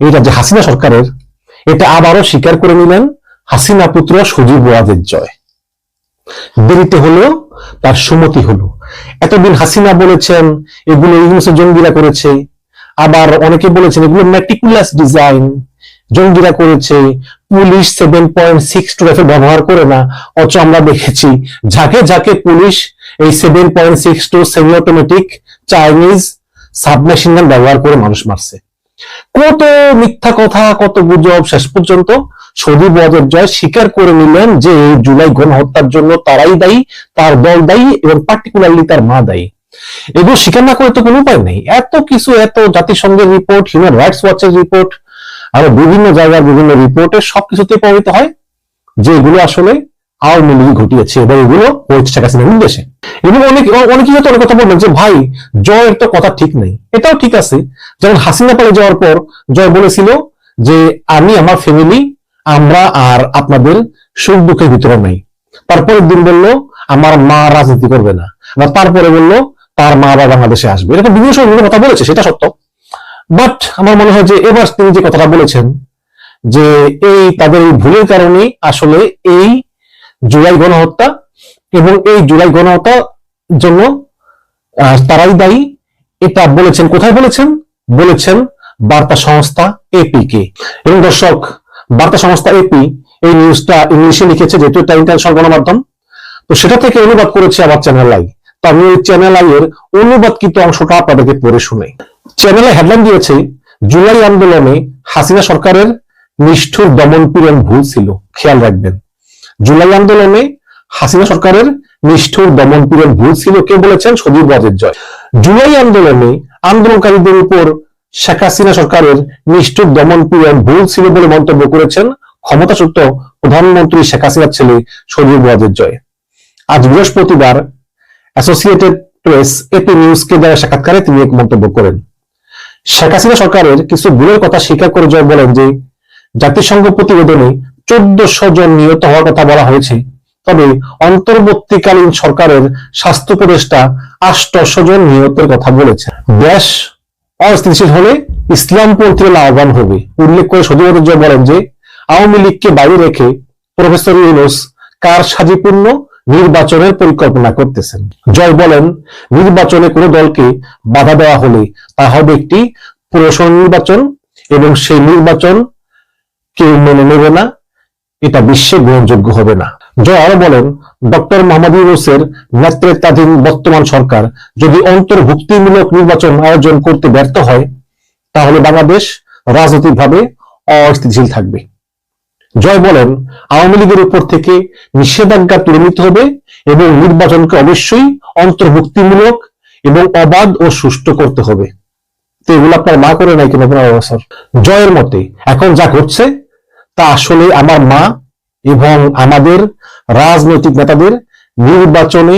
এটা যে হাসিনা সরকারের, এটা আবারও স্বীকার করে নিলেন হাসিনা পুত্র সজীব ওয়াজের জয়। দেরিতে হলো, তার সুমতি হলো। এতদিন হাসিনা বলেছেন, এগুলো ইংলিশে জঙ্গিরা করেছে। আবার অনেকে বলেছেন, এগুলো ম্যাটিকুলাস ডিজাইন জঙ্গিরা করেছে। Police seven point six two rifle ব্যবহার করে না, অথচ আমরা দেখেছি, ঝাঁকে ঝাঁকে পুলিশ এই seven point six two semi automatic Chinese submachine gun ব্যবহার করে মানুষ মারছে। কত মিথ্যা কথা, কত গুজব শেষ পর্যন্ত সজীব ওয়াজের জয় স্বীকার করে নিলেন যে জুলাই গণহত্যার জন্য তারাই দায়ী, তার দল দায়ী এবং পার্টিকুলারলি তার মা দায়ী। এগুলো স্বীকার না করে তো কোনো উপায় নেই। এত কিছু, এত জাতিসংঘের রিপোর্ট হিউম্যান রাইটস ওয়াচের রিপোর্ট আরও বিভিন্ন জায়গার বিভিন্ন রিপোর্টে সবকিছুতে প্রভাবিত হয় যে এগুলো আসলে আওয়ামী লীগ ঘটিয়েছে এবং এগুলো হয়েছে শেখ হাসিনার নির্দেশে এবং অনেক অনেকেই হয়তো অনেক কথা বলবেন যে, ভাই, জয়ের তো কথা ঠিক নেই। এটাও ঠিক আছে। যেমন হাসিনা পালে যাওয়ার পর জয় বলেছিল যে, আমি, আমার ফ্যামিলি আমরা আর আপনাদের সুখ দুঃখের ভিতরে নাই। তারপরের দিন বলল, আমার মা রাজনীতি করবে না। আবার তারপরে বলল, তার মা আবার বাংলাদেশে আসবে। এরকম বিভিন্ন সময় বিভিন্ন কথা বলেছে, সেটা সত্য। বাট আমার মনে হয় যে, এবার তিনি যে কথাটা বলেছেন যে, এই তাদের এই ভুলের কারণে আসলে এই জুলাই গণহত্যা এবং এই জুলাই গণহত্যার জন্য তারাই দায়ী। এটা বলেছেন, কোথায় বলেছেন? বলেছেন বার্তা সংস্থা এপি কে এবং দর্শক, বার্তা সংস্থা এপি এই নিউজটা ইংলিশে লিখেছে, যেহেতু এটা ইন্টারন্যাশনাল গণমাধ্যম, তো সেটা থেকে অনুবাদ করেছে আবার চ্যানেল আই। তো আমি ওই চ্যানেল আই এর অনুবাদকৃত অংশটা আপনাদেরকে পড়ে শুনাই চ্যানেলে হেডলাইন দিয়েছে, জুলাই আন্দোলনে হাসিনা সরকারের নিষ্ঠুর দমন পীড়ন ভুল ছিল। খেয়াল রাখবেন। জুলাই আন্দোলনে হাসিনা সরকারের নিষ্ঠুর দমন পীড়ন ভুল ছিল কে বলেছেন সজীব ওয়াজেদ জয়। জুলাই আন্দোলনে আন্দোলনকারীদের উপর শেখ হাসিনা সরকারের নিষ্ঠুর দমন পীড়ন ভুল ছিল বলে মন্তব্য করেছেন ক্ষমতাচ্যুত প্রধানমন্ত্রী শেখ হাসিনার ছেলে সজীব ওয়াজেদ জয়। আজ বৃহস্পতিবার অ্যাসোসিয়েটেড প্রেস এপি নিউজকে দেওয়া সাক্ষাৎকারে তিনি এক মন্তব্য করেন। শেখ হাসিনা সরকারের কিছু ভুলের কথা স্বীকার করে জয় বলেন যে, জাতিসংঘ প্রতিবেদনে চোদ্দশো জন নিহত হওয়ার কথা বলা হয়েছে। তবে অন্তর্বর্তীকালীন সরকারের স্বাস্থ্য উপদেষ্টা আষ্টশো জন নিহতের কথা বলেছেন। দেশ অস্থিতিশীল হলে ইসলামপন্থীরা লাভবান হবে। উল্লেখ করে সদীয় জয় বলেন যে, আওয়ামী লীগকে বাইরে রেখে প্রফেসর ইউনুস কার সাজিপূর্ণ নির্বাচনের পরিকল্পনা করতেছেন। জয় বলেন, নির্বাচনে কোনো দলকে বাধা দেওয়া হলে তা হবে একটি পুরসভা নির্বাচন এবং সেই নির্বাচন কেউ মেনে নেবে না। এটা বিশ্বে গ্রহণযোগ্য হবে না। জয় আরও বলেন, ডক্টর মোহাম্মদ ইউনুসের নেতৃত্বাধীন বর্তমান সরকার যদি অন্তর্ভুক্তিমূলক নির্বাচন আয়োজন করতে ব্যর্থ হয়, তাহলে বাংলাদেশ রাজনৈতিকভাবে অস্থিতিশীল থাকবে। জয় বলেন, আওয়ামী লীগের উপর থেকে নিষেধাজ্ঞা তুলে নিতে হবে এবং নির্বাচনকে অবশ্যই অন্তর্ভুক্তিমূলক এবং অবাধ ও সুষ্ঠু করতে হবে। তো এগুলো আপনার মা করে নাই কিনা পনেরো বছর জয়ের মতে, এখন যা ঘটছে তা আসলে আমার মা এবং আমাদের রাজনৈতিক নেতাদের নির্বাচনে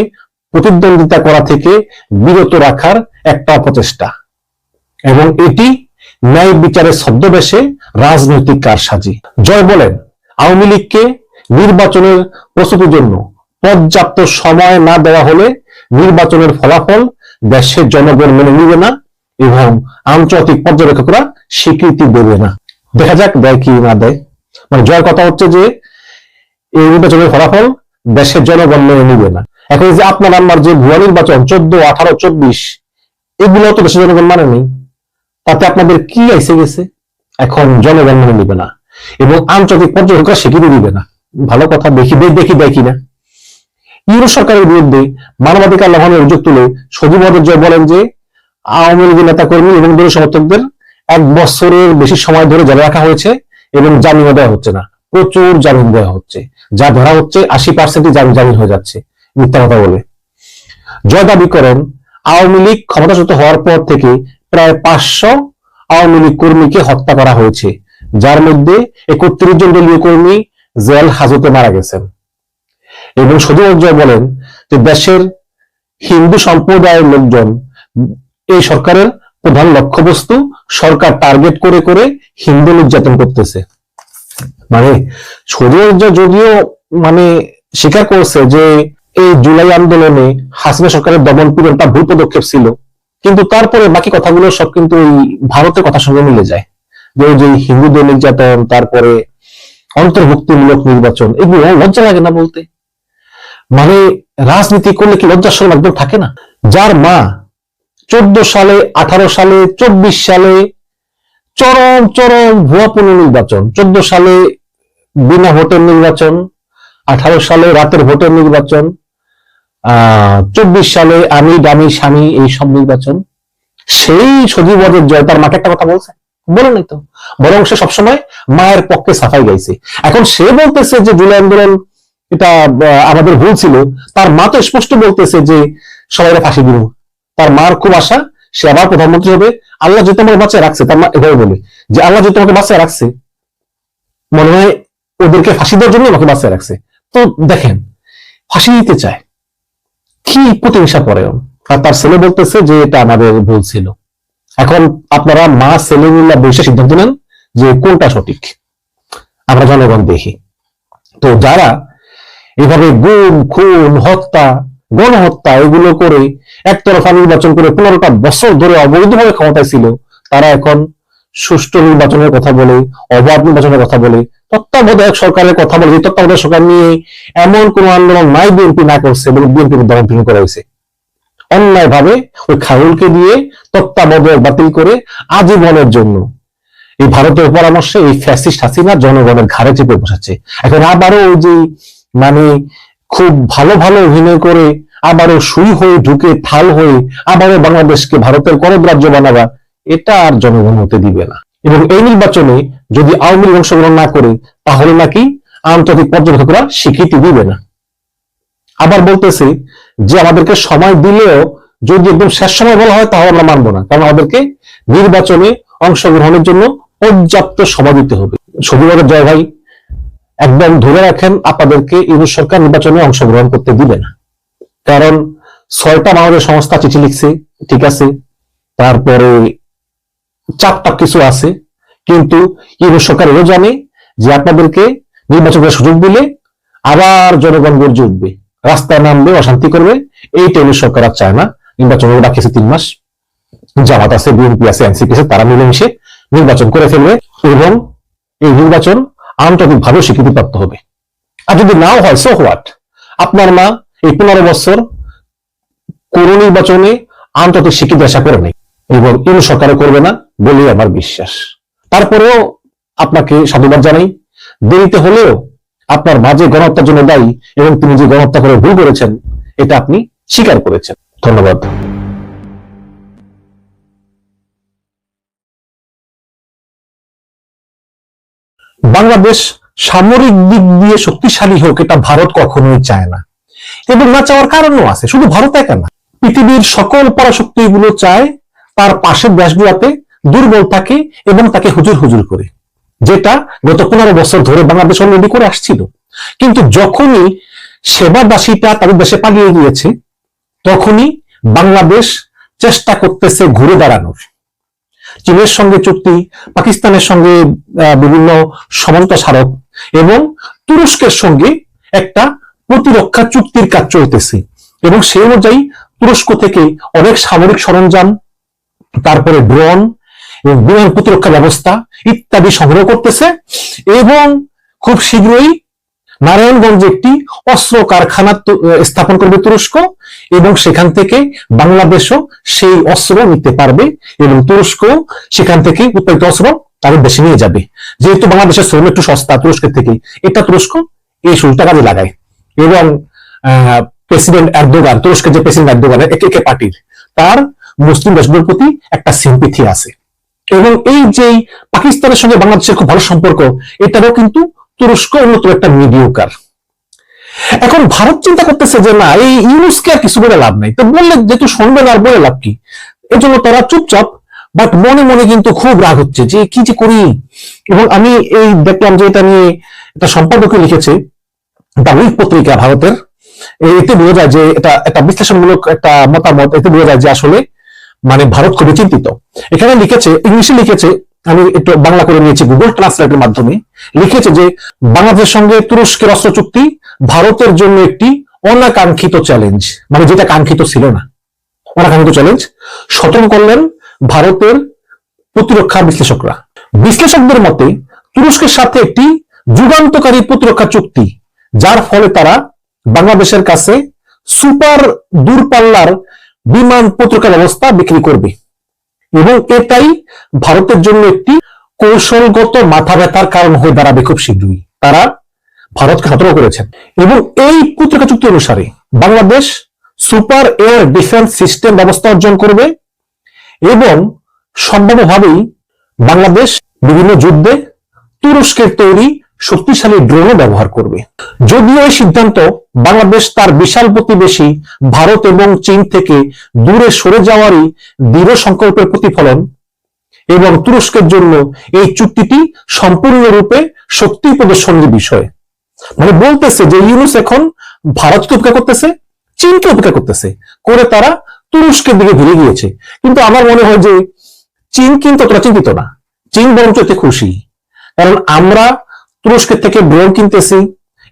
প্রতিদ্বন্দ্বিতা করা থেকে বিরত রাখার একটা অপচেষ্টা এবং এটি ন্যায় বিচারের ছদ্মবেশে রাজনৈতিক কারসাজি। জয় বলেন, আওয়ামী লীগকে নির্বাচনের প্রস্তুতির জন্য পর্যাপ্ত সময় না দেওয়া হলে নির্বাচনের ফলাফল দেশের জনগণ মেনে নিবে না এবং আন্তর্জাতিক পর্যবেক্ষকরা স্বীকৃতি দেবে না। দেখা যাক দেয় কি না দেয়। মানে জয়ের কথা হচ্ছে যে, এই নির্বাচনের ফলাফল দেশের জনগণ মেনে নিবে না। এখন যে আপনার আমার যে ভুয়া নির্বাচন, চোদ্দ, আঠারো, চব্বিশ, এগুলো তো দেশের জনগণ মানে নেই। তাতে আপনাদের কি আইসে গেছে? এখন জনগণ মেনে নিবে না। এবং আন্তর্জাতিক পর্যটকরা স্বীকৃতি দিবে না। ভালো কথা, দেখি দেখি দেখি না ইউরো সরকারের বিরুদ্ধে মানবাধিকার লঙ্ঘনের অভিযোগ তুলে সজীব জয় বলেন যে, আওয়ামী লীগের নেতা কর্মী এবং দলীয় সমর্থকদের এক বছরের বেশি সময় ধরে জেলে রাখা হয়েছে। এবং জামিনও দেওয়া হচ্ছে না। প্রচুর জামিন দেওয়া হচ্ছে। যা ধরা হচ্ছে আশি পার্সেন্টই জামিন জামিন হয়ে যাচ্ছে। মিথ্যা কথা বলে। জয় দাবি করেন, আওয়ামী লীগ ক্ষমতাচ্যুত হওয়ার পর থেকে প্রায় পাঁচশো আওয়ামী লীগ কর্মীকে হত্যা করা হয়েছে। যার মধ্যে একত্রিশ জন দলীয় কর্মী জেল হাজতে মারা গেছেন। এবং সদীয় জয় বলেন যে দেশের হিন্দু সম্প্রদায়ের লোকজন এই সরকারের প্রধান লক্ষ্যবস্তু সরকার টার্গেট করে করে হিন্দু নির্যাতন করতেছে। মানে সদীয় যদিও মানে স্বীকার করছে যে এই জুলাই আন্দোলনে হাসিনা সরকারের দমন পীড়নটা ভুল পদক্ষেপ ছিল, কিন্তু তারপরে বাকি কথাগুলো সব কিন্তু ওই ভারতের কথার সঙ্গে মিলে যায়। যে যে হিন্দুদের নির্যাতন, তারপরে অন্তর্ভুক্তিমূলক নির্বাচন, এগুলো লজ্জা লাগে না বলতে? মানে রাজনীতি করলে কি লজ্জার সরম একদম থাকে না? যার মা চোদ্দ সালে, আঠারো সালে, চব্বিশ সালে চরম চরম ভুয়া পুনর্নির্বাচন। চোদ্দ সালে বিনা ভোটের নির্বাচন, আঠারো সালে রাতের ভোটের নির্বাচন চব্বিশ সালে আমি ডামি স্বামী এই সব নির্বাচন। সেই সজীবদের জয়, তার মাকে একটা কথা বলছে? বলে নাই তো? বরং সে সবসময় মায়ের পক্ষে সাফাই গাইছে। এখন সে বলতেছে যে জুলাই আন্দোলন এটা আমাদের ভুল ছিল। তার মা তো স্পষ্ট বলতেছে যে সবাই ফাঁসি দিব। তার মার খুব আশা, সে আবার প্রধানমন্ত্রী হবে। আল্লাহ যদি আমাকে বাঁচিয়ে রাখছে, তার মা এভাবে বলে যে আল্লাহ যদি তোমাকে বাঁচিয়ে রাখছে, মনে হয় ওদেরকে ফাঁসি দেওয়ার জন্য আমাকে বাঁচিয়ে রাখছে। তো দেখেন, ফাঁসি দিতে চায়। কি প্রতিহিংসা করে আর তার ছেলে বলতেছে যে এটা আমাদের ভুল ছিল। এখন আপনারা মা, ছেলে মিল্লা বসে সিদ্ধান্ত নেন যে কোনটা সঠিক। আমরা জনগণ দেখি। তো যারা এভাবে গুম, খুন, হত্যা গণহত্যা এগুলো করে একতরফা নির্বাচন করে পনেরোটা বছর ধরে অবৈধভাবে ক্ষমতায় ছিল, তারা এখন সুষ্ঠু নির্বাচনের কথা বলে, অবাধ নির্বাচনের কথা বলে, তত্ত্বাবধায়ক সরকারের কথা বলে তত্ত্বাবধায়ক সরকার নিয়ে এমন কোন আন্দোলন নাই বিএনপি না করছে এবং বিএনপির দমন করা হয়েছে। অন্যায় ভাবে ওই খাউলকে দিয়ে তত্ত্বাবধায়ক বাতিল করে আজীবনের জন্য এই ভারতের পরামর্শে এই ফ্যাসিস্ট হাসিনা জনগণের ঘাড়ে চেপে বসাচ্ছে এখন আবারও ওই যে মানে খুব ভালো ভালো অভিনয় করে আবারও সুই হয়ে ঢুকে থাল হয়ে আবারও বাংলাদেশকে ভারতের করদ রাজ্য বানাবা এটা আর জনগণ হতে দিবে না। এবং এই নির্বাচনে যদি আওয়ামী লীগ অংশগ্রহণ না করে, তাহলে নাকি আন্তর্জাতিক পর্যবেক্ষকরা স্বীকৃতি দিবে না। আবার বলতেছে যে আমাদেরকে সময় দিলেও যদি একদম শেষ সময় বলা হয় তাহলে আমরা মানবো না। কারণ আমাদেরকে নির্বাচনে অংশগ্রহণের জন্য পর্যাপ্ত সময় দিতে হবে। সবিবারের জয় ভাই। একদম ধরে রাখেন, আপনাদেরকে ইউনিট সরকার নির্বাচনে অংশগ্রহণ করতে দিবে না। কারণ ছয়টা বাংলাদেশ সংস্থা চিঠি লিখছে, ঠিক আছে, তারপরে চাপটা কিছু আছে, কিন্তু ইউনিট সরকার এও জানে যে আপনাদেরকে নির্বাচনের সুযোগ দিলে আবার জনগণ গর্জে উঠবে, রাস্তায় নামবে অশান্তি করবে এই টেলির সরকার আর চায় না। নির্বাচন রাখেছে তিন মাস। জামাত আছে, বিএনপি আছে, এনসিপি আছে, তারা মিলেমিশে নির্বাচন করে ফেলবে এবং এই নির্বাচন আন্তর্জাতিকভাবে স্বীকৃতিপ্রাপ্ত হবে। আর যদি নাও হয় সো হোয়াট আপনার মা এই পনেরো বছর কোন নির্বাচনে আন্তর্জাতিক স্বীকৃতি আশা করে নেই এবং ইউরো সরকারও করবে না বলেই আমার বিশ্বাস। তারপরেও আপনাকে সাধুবাদ জানাই। দেরিতে হলেও আপনার মাঝে গণহত্যার জন্য দায়ী এবং তিনি যে গণহত্যা করে ভুল করেছেন, এটা আপনি স্বীকার করেছেন। ধন্যবাদ। বাংলাদেশ সামরিক দিক দিয়ে শক্তিশালী হোক, এটা ভারত কখনোই চায় না। এবং না চাওয়ার কারণও আছে, শুধু ভারত একা না। পৃথিবীর সকল পরাশক্তিগুলো চায় তার পাশের দেশগুলোতে দুর্বল থাকে এবং তাকে হুজুর হুজুর করে, যেটা গত পনেরো বছর ধরে বাংলাদেশ অলরেডি করে আসছিল। কিন্তু যখনই সেবাদাসীটা তাদের দেশে পালিয়ে গিয়েছে, তখনই বাংলাদেশ চেষ্টা করতেছে ঘুরে দাঁড়ানোর। চীনের সঙ্গে চুক্তি, পাকিস্তানের সঙ্গে বিভিন্ন সমঝোতা স্মারক এবং তুরস্কের সঙ্গে একটা প্রতিরক্ষা চুক্তির কাজ চলতেছে। এবং সেই অনুযায়ী তুরস্ক থেকে অনেক সামরিক সরঞ্জাম, তারপরে ড্রোন এবং বিমান প্রতিরক্ষা ব্যবস্থা ইত্যাদি সংগ্রহ করতেছে এবং খুব শীঘ্রই নারায়ণগঞ্জে একটি অস্ত্র কারখানা স্থাপন করবে তুরস্ক এবং সেখান থেকে বাংলাদেশও সেই অস্ত্র নিতে পারবে এবং তুরস্ক সেখান থেকে উৎপাদিত অস্ত্র তাদের দেশে নিয়ে যাবে। যেহেতু বাংলাদেশের শ্রম একটু সস্তা তুরস্কের থেকে, এটা তুরস্ক এই সুযোগটা কাজে লাগায়। এবং প্রেসিডেন্ট এরদোগান, তুরস্কের যে প্রেসিডেন্ট এরদোগানের একে একে পার্টির তার মুসলিম দেশগুলোর প্রতি একটা সিম্পিথি আছে। এবং এই যে পাকিস্তানের সঙ্গে বাংলাদেশের খুব ভালো সম্পর্ক, এটারও কিন্তু তুরস্ক অন্যতম একটা মিডিওকার এখন ভারত চিন্তা করতেছে যে, না, এই ইউনুসকে আর কিছু বলে লাভ নাই। তো বললে, যেহেতু শুনবে না আর বলে লাভ কি? এজন্য তারা চুপচাপ বাট মনে মনে কিন্তু খুব রাগ হচ্ছে যে, কি যে করি? এবং আমি এই দেখলাম যে, এটা নিয়ে একটা সম্পাদকে লিখেছে, দ্য উইক পত্রিকা ভারতের। এতে বোঝা যায় যে, এটা একটা বিশ্লেষণমূলক একটা মতামত, এতে বোঝা যায় যে আসলে মানে ভারত খুবই চিন্তিত। এখানে লিখেছে, ইংলিশে লিখেছে আমি একটু বাংলা করে নিয়েছি গুগল ট্রান্সলেটের মাধ্যমে, লিখেছে যে, বাংলাদেশের সঙ্গে তুরস্কের অস্ত্র চুক্তি ভারতের জন্য একটি অনাকাঙ্ক্ষিত চ্যালেঞ্জ মানে যেটা কাঙ্ক্ষিত ছিল না। অনাকাঙ্ক্ষিত চ্যালেঞ্জ সতর্ক করলেন ভারতের প্রতিরক্ষা বিশ্লেষকরা। বিশ্লেষকদের মতে, তুরস্কের সাথে একটি যুগান্তকারী প্রতিরক্ষা চুক্তি, যার ফলে তারা বাংলাদেশের কাছে সুপার দূরপাল্লার বিমান প্রতিরক্ষা ব্যবস্থা বিক্রি করবে। এবং এটাই ভারতের জন্য একটি কৌশলগত মাথা ব্যথার কারণ হয়ে দাঁড়াবে খুব শীঘ্রই। তারা ভারতকে সতর্ক করেছেন। এবং এই প্রতিরক্ষা চুক্তি অনুসারে Bangladesh super air defence system ব্যবস্থা অর্জন করবে এবং সম্ভাব্যভাবেই বাংলাদেশ বিভিন্ন যুদ্ধে তুরস্কের তৈরি শক্তিশালী ড্রোনও ব্যবহার করবে। যদিও এই সিদ্ধান্ত বাংলাদেশ তার বিশাল প্রতিবেশী ভারত এবং চীন থেকে দূরে সরে যাওয়ারই দৃঢ় সংকল্পের প্রতিফলন এবং তুরস্কের জন্য এই চুক্তিটি সম্পূর্ণরূপে শক্তি প্রদর্শনের বিষয়। মানে বলতেছে যে ইউনুস এখন ভারতকে উপেক্ষা করতেছে, চীনকে উপেক্ষা করতেছে, করে তারা তুরস্কের দিকে ভিড়ে গিয়েছে। কিন্তু আমার মনে হয় যে চীন কিন্তু অতটা চিন্তিত না। চীন বরঞ্চ খুশি। কারণ আমরা তুরস্কের থেকে ড্রোন কিনতেছি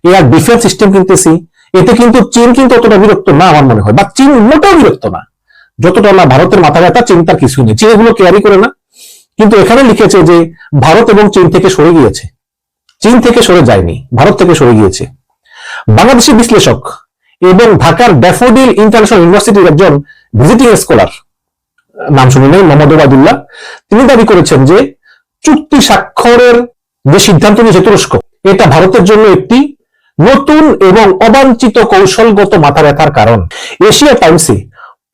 এয়ার ডিফেন্স সিস্টেম কিনতেছি, এতে কিন্তু চীন কিন্তু অতটা বিরক্ত না আমার মনে হয়। বা চীন মোটেও বিরক্ত না। যতটা না ভারতের মাথা ব্যথা চিন্তার কিছুই নেই। চীন এগুলো কেয়ারি করে না। কিন্তু এখানে লিখেছে যে ভারত এবং চীন থেকে সরে গিয়েছে। চীন থেকে সরে যায়নি, ভারত থেকে সরে গিয়েছে। বাংলাদেশি বিশ্লেষক এবং ঢাকার ড্যাফোডিল ইন্টারন্যাশনাল ইউনিভার্সিটির একজন ভিজিটিং স্কলার নাম শুনে নেই, মোহাম্মদ ওবায়দুল্লাহ, তিনি দাবি করেছেন যে চুক্তি স্বাক্ষরের যে সিদ্ধান্ত নিয়েছে তুরস্ক, এটা ভারতের জন্য একটি নতুন এবং অবাঞ্ছিত কৌশলগত মাথা ব্যথার কারণ। এশিয়া টাইমসে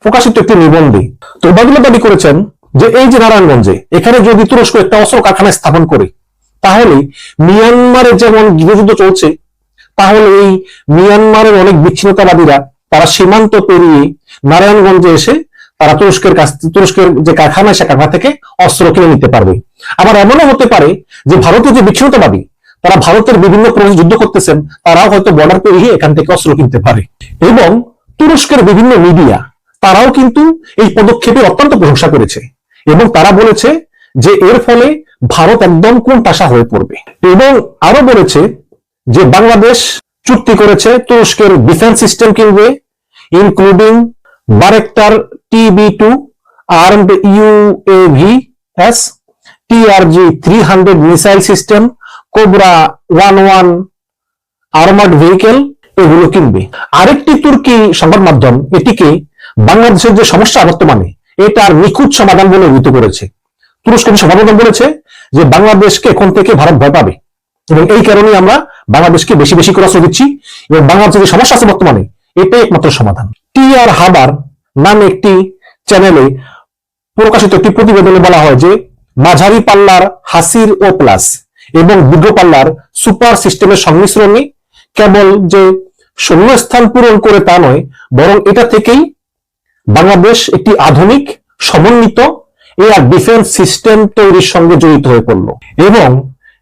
প্রকাশিত একটি নিবন্ধে তো ওবায়দুল্লাহ দাবি করেছেন যে, এই যে নারায়ণগঞ্জে, এখানে যদি তুরস্ক একটা অস্ত্র কারখানা স্থাপন করে, তাহলে মিয়ানমারে যেমন গৃহযুদ্ধ চলছে, তাহলে এই মিয়ানমারের অনেক বিচ্ছিন্নতাবাদীরা তারা সীমান্ত পেরিয়ে নারায়ণগঞ্জে এসে তারা তুরস্কের কাছ, তুরস্কের যে কারখানা, সে কারখানা থেকে অস্ত্র কিনে নিতে পারবে। আবার এমনও হতে পারে যে ভারতীয় যে বিচ্ছিন্নতাবাদী, তারা ভারতের বিভিন্ন প্রদেশে যুদ্ধ করতেছেন, তারাও হয়তো বর্ডার পেরিয়ে এখান থেকে অস্ত্র কিনতে পারে। এবং তুরস্কের বিভিন্ন মিডিয়া তারাও কিন্তু এই পদক্ষেপে অত্যন্ত প্রশংসা করেছে। এবং তারা বলেছে যে এর ফলে ভারত একদম কোন পাশা হয়ে পড়বে। এবং আরও বলেছে যে বাংলাদেশ চুক্তি করেছে তুরস্কের ডিফেন্স সিস্টেম কিনবে including Bayraktar TB two, armed UAV S TRG three hundred missile system, Cobra one one armoured vehicle, এগুলো কিনবে। আরেকটি তুর্কি সংবাদ মাধ্যম, এটিকে বাংলাদেশের যে সমস্যা বর্তমানে, এটার নিখুঁত সমাধান বলে অভিহিত করেছে। তুরস্ক সমাধান বলেছে যে বাংলাদেশকে এখন থেকে ভারত ভয় পাবে। এবং এই কারণেই আমরা বাংলাদেশকে বেশি বেশি করে অস্ত্র দিচ্ছি। এবং বাংলাদেশের যে সমস্যা আছে বর্তমানে এটাই একমাত্র সমাধান। টি আর হাবার নামে একটি চ্যানেলে প্রকাশিত একটি প্রতিবেদনে বলা হয় যে, মাঝারি পাল্লার হাসির ও প্লাস এবং দীর্ঘ পাল্লার সুপার সিস্টেমের সংমিশ্রণে কেবল যে শূন্যস্থান পূরণ করে তা নয়, বরং এটা থেকেই বাংলাদেশ একটি আধুনিক, সমন্বিত এয়ার ডিফেন্স সিস্টেম তৈরির সঙ্গে জড়িত হয়ে পড়ল। এবং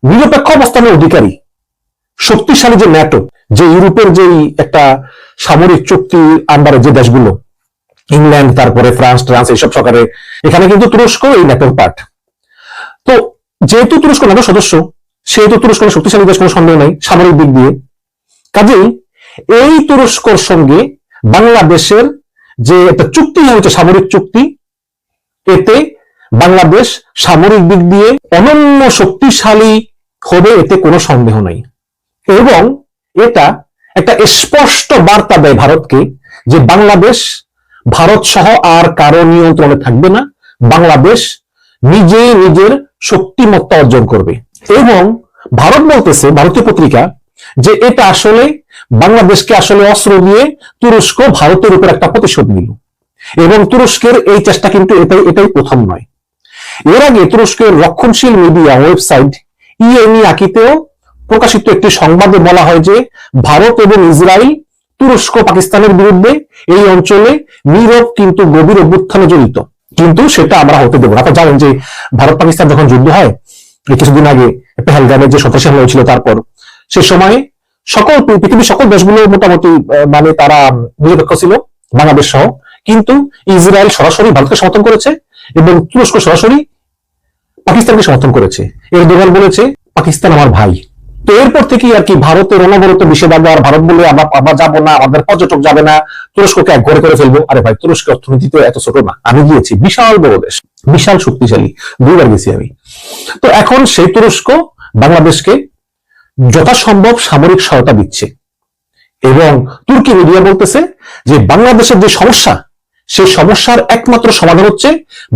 নিরপেক্ষ অবস্থানের অধিকারী, শক্তিশালী যে ন্যাটো যে ইউরোপের যেই একটা সামরিক চুক্তি আন্ডারে যে দেশগুলো, ইংল্যান্ড, তারপরে ফ্রান্স, ট্রান্স, এইসব সরকারে, এখানে কিন্তু তুরস্ক এই ন্যাটোর পার্ট তো যেহেতু তুরস্ক ন্যাটো সদস্য, সেহেতু তুরস্ক শক্তিশালী দেশ, কোনো সন্দেহ নেই, সামরিক দিক দিয়ে। কাজেই এই তুরস্কর সঙ্গে বাংলাদেশের যে একটা চুক্তি হয়েছে, সামরিক চুক্তি, এতে বাংলাদেশ সামরিক দিক দিয়ে অনন্য শক্তিশালী হবে, এতে কোনো সন্দেহ নাই। এবং এটা একটা স্পষ্ট বার্তা দেয় ভারতকে যে বাংলাদেশ, ভারত সহ আর কারও নিয়ন্ত্রণে থাকবে না। বাংলাদেশ নিজেই নিজের শক্তিমত্তা অর্জন করবে। এবং ভারত বলতেছে, ভারতীয় পত্রিকা, যে এটা আসলে বাংলাদেশকে আসলে অস্ত্র দিয়ে তুরস্ক ভারতের উপর একটা প্রতিশোধ নিল। এবং তুরস্কের এই চেষ্টা কিন্তু এটাই এটাই প্রথম নয়। এর আগে তুরস্কের রক্ষণশীল মিডিয়া ওয়েবসাইট ইএমই আকিতেও প্রকাশিত একটি সংবাদে বলা হয় যে ভারত এবং ইসরায়েল তুরস্ক পাকিস্তানের বিরুদ্ধে এই অঞ্চলে নীরব কিন্তু গভীর অভ্যুত্থানে জড়িত। কিন্তু সেটা আমরা হতে দেবো আপনারা জানেন যে ভারত পাকিস্তান যখন যুদ্ধ হয় কিছুদিন আগে পেহেলগামের যে সন্ত্রাসী হামলা হয়েছিল তারপর, সে সময়ে সকল পৃথিবীর সকল দেশগুলো মোটামুটি মানে তারা নিরপেক্ষ ছিল, বাংলাদেশ সহ। কিন্তু ইসরায়েল সরাসরি ভারতকে সমর্থন করেছে এবং তুরস্ক সরাসরি পাকিস্তানকে সমর্থন করেছে। এর দোকান বলেছে, পাকিস্তান আমার ভাই। তো এরপর থেকে আর কি ভারতের অনবরত নিষেধাজ্ঞা আর ভারত বলে আবার যাব না, আমাদের পর্যটক যাবে না, তুরস্ককে এক ঘরে করে ফেলব। আরে ভাই তুরস্ক অর্থনীতিতে এত ছোট না। আমি গিয়েছি, বিশাল বড় দেশ, বিশাল শক্তিশালী। দুইবার গেছি আমি। তো এখন সেই তুরস্ক বাংলাদেশকে যথাসম্ভব সামরিক সহায়তা দিচ্ছে। এবং তুর্কি মিডিয়া বলতেছে যে বাংলাদেশের যে সমস্যা, সেই সমস্যার একমাত্র সমাধান হচ্ছে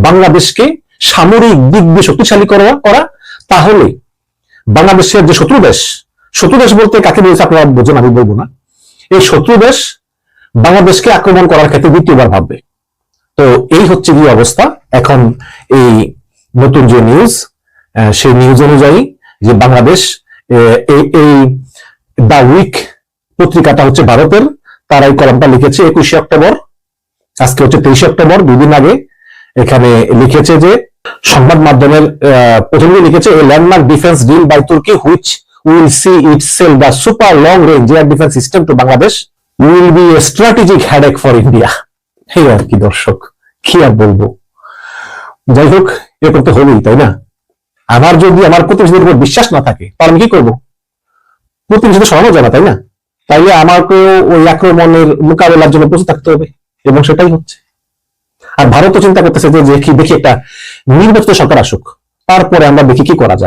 বাংলাদেশকে সামরিক দিক দিয়ে শক্তিশালী করা করা। তাহলে বাংলাদেশের যে শত্রু দেশ শত্রু দেশ বলতে কাকে বলছে আপনারা বোঝেন, আমি বলব না। এই শত্রু দেশ বাংলাদেশকে আক্রমণ করার ক্ষেত্রে দ্বিতীয়বার ভাববে। তো এই হচ্ছে কি অবস্থা। এখন এই নতুন যে নিউজ সেই নিউজ অনুযায়ী যে বাংলাদেশ এই দা উইক পত্রিকাটা হচ্ছে ভারতের, তারা এই কলমটা লিখেছে একুশে অক্টোবর। আজকে হচ্ছে তেইশে অক্টোবর, দুদিন আগে এখানে লিখেছে যে, সংবাদ মাধ্যমের প্রথমে লিখেছে landmark defence deal by Turkey which will see it sell the super long range air defence system to Bangladesh will be a strategic headache for India এই আর কি দর্শক, কি আর বলব? যাই হোক, এরকম তো হলোই তাই না? আমার যদি আমার প্রতিবেশীদের উপর বিশ্বাস না থাকে, তাহলে আমি কি করব? প্রতিবেশীদের সরানো যাবে তাই না? তাইলে আমাকে ওই আক্রমণের মোকাবেলার জন্য প্রস্তুত থাকতে হবে, এবং সেটাই হচ্ছে। আর ভারত চিন্তা করতেছে যে দেখি দেখি একটা নির্বাচিত সরকার আসুক। তারপরে আমরা দেখি কি করা যায়।